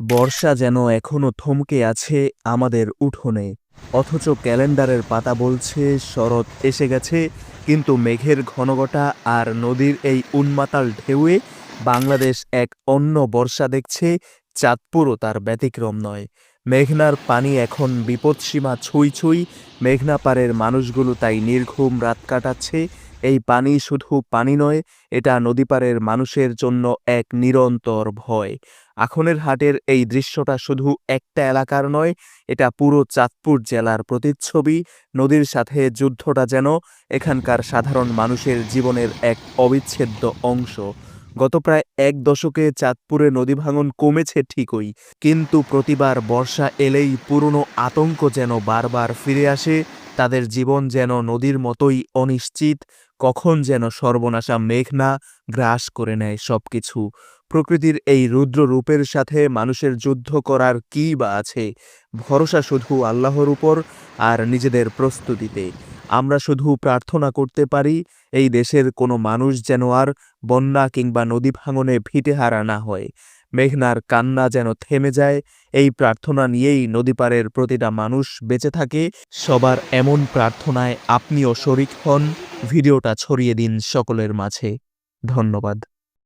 বর্ষা যেন এখনও থমকে আছে আমাদের উঠোনে। অথচ ক্যালেন্ডারের পাতা বলছে, শরৎ এসে গেছে, কিন্তু মেঘের ঘনঘটা আর নদীর এই উন্মাতাল ঢেউয়ে বাংলাদেশ এক অন্য বর্ষা দেখছে, চাঁদপুরও তার ব্যতিক্রম নয়। মেঘনার পানি এখন বিপদসীমা ছুঁই ছুঁই, মেঘনা পাড়ের মানুষগুলো তাই নির্ঘুম রাত কাটাচ্ছে এই পানি শুধু পানি নয়, এটা নদীপাড়ের মানুষের জন্য এক নিরন্তর ভয়। আখনের হাটের এই দৃশ্যটা শুধু একটা এলাকার নয়, এটা পুরো চাঁদপুর জেলার প্রতিচ্ছবি। নদীর সাথে যুদ্ধটা যেন এখানকার সাধারণ মানুষের জীবনের এক অবিচ্ছেদ্য অংশ। গত প্রায় এক দশকে চাঁদপুরে নদী ভাঙন কমেছে ঠিকই, কিন্তু প্রতিবার বর্ষা এলেই পুরনো আতঙ্ক যেন বারবার ফিরে আসে তাদের জীবন যেন নদীর মতোই অনিশ্চিত, কখন যেন সর্বনাশা মেঘনা গ্রাস করে নেয় সবকিছু। প্রকৃতির এই রুদ্র রূপের সাথে মানুষের যুদ্ধ করার কী বা আছে? ভরসা শুধু আল্লাহর উপর আর নিজেদের প্রস্তুতিতে। আমরা শুধু প্রার্থনা করতে পারি, এই দেশের কোনো মানুষ যেন আর বন্যা কিংবা নদী ভাঙনে ভিটেহারা না হয়। মেঘনার কান্না যেন থেমে যায়, এই প্রার্থনা নিয়েই নদীপাড়ের প্রতিটা মানুষ বেঁচে থাকে। সবার এমন প্রার্থনায় আপনিও শরিক হন। ভিডিওটা ছড়িয়ে দিন সকলের মাঝে। ধন্যবাদ।